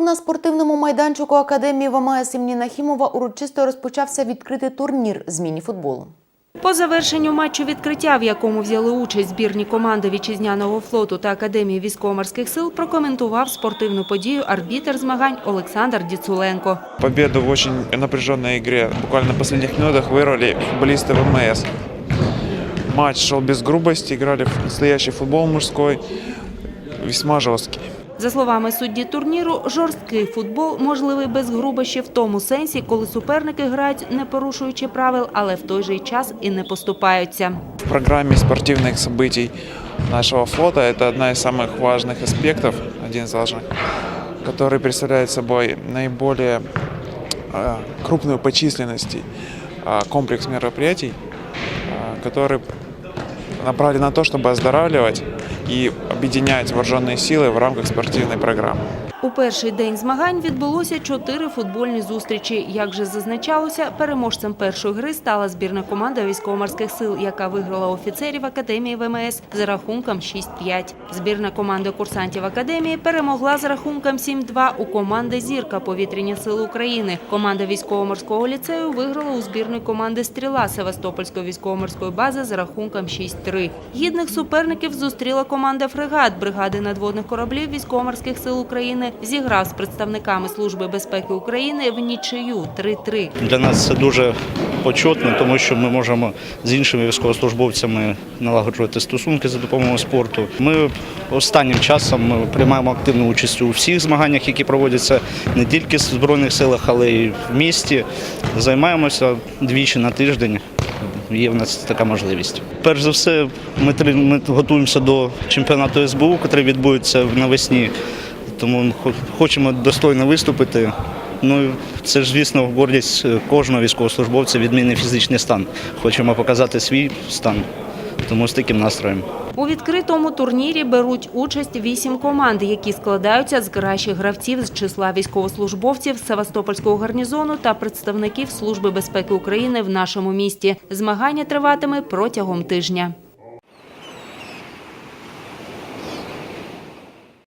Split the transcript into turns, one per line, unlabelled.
на спортивному майданчику академії ВМС імені Нахімова урочисто розпочався відкритий турнір з міні-футболу.
По завершенню матчу відкриття, в якому взяли участь збірні команди вітчизняного флоту та Академії військово-морських сил, прокоментував спортивну подію арбітер змагань Олександр Діцуленко.
Победу в очень напряженной игре. Буквально на последних минутах вырвали футболисты ВМС. Матч шел без грубости, играли в настоящий футбол мужской, весьма жесткий.
За словами судді турніру, жорсткий футбол можливий без грубощів в тому сенсі, коли суперники грають не порушуючи правил, але в той же й час і не поступаються.
В программе спортивных событий нашего флота это одна из самых важных аспектов, один из важных, который представляет собой наиболее э, крупную по численности э, комплекс мероприятий, э, который направлен на то, чтобы оздоравливать и объединять вооруженные силы в рамках спортивной программы.
У перший день змагань відбулося чотири футбольні зустрічі. Як же зазначалося, переможцем першої гри стала збірна команда військово-морських сил, яка виграла офіцерів Академії ВМС за рахунком 6-5. Збірна команда курсантів Академії перемогла за рахунком 7-2 у команди «Зірка» повітряні сили України. Команда військово-морського ліцею виграла у збірної команди «Стріла» Севастопольської військово-морської бази за рахунком 6-3. Гідних суперників зустріла команда «Фрегат» бригади надводних кораблів військово-морських сил України зіграв з представниками Служби безпеки України в нічию 3-3.
Для нас це дуже почетно, тому що ми можемо з іншими військовослужбовцями налагоджувати стосунки за допомогою спорту. Ми останнім часом приймаємо активну участь у всіх змаганнях, які проводяться не тільки в збройних силах, але й в місті. Займаємося двічі на тиждень. Є в нас така можливість. Перш за все, ми, готуємося до чемпіонату СБУ, який відбудеться навесні. Тому хо- хочемо достойно виступити. Ну це ж, звісно, гордість е, кожного військовослужбовця, відмінний фізичний стан. Хочемо показати свій стан, тому з таким настроєм.
У відкритому турнірі беруть участь вісім команд, які складаються з кращих гравців з числа військовослужбовців Севастопольського гарнізону та представників Служби безпеки України в нашому місті. Змагання триватиме протягом тижня.